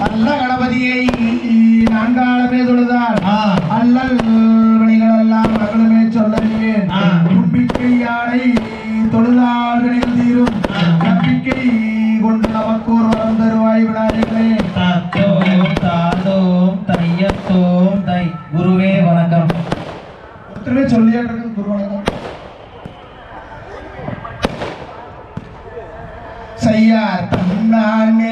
நல்ல கணபதியை நான்காலமே தொழுதால் அல்லல் வினைகள் எல்லாம் மகளுமே சொல்லுவேன் நம்பிக்கை யானை தொழுதால் வினைகள் தீரும். நம்பிக்கை கொண்டு நமக்கு ஒரு வரம் தருவாய் விநாயகரே தத்தோம் தாத்தோம் தை. குருவே வணக்கம். ஒருத்தருமே சொல்லியாட்டு குரு வணக்கம். செய்யார். man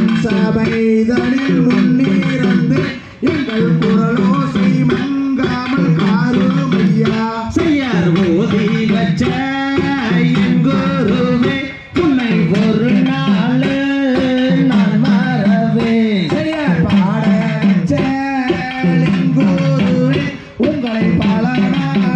உன் சபைதனில் முன்னிருந்து எங்கள் குரலோசை மங்காமல் காருமையா? செய்யார் ஓதி வச்ச எங்கோருமே உன்னை ஒரு நாள் நான் மறவே செய்யார் பாட உங்களை பல நாள்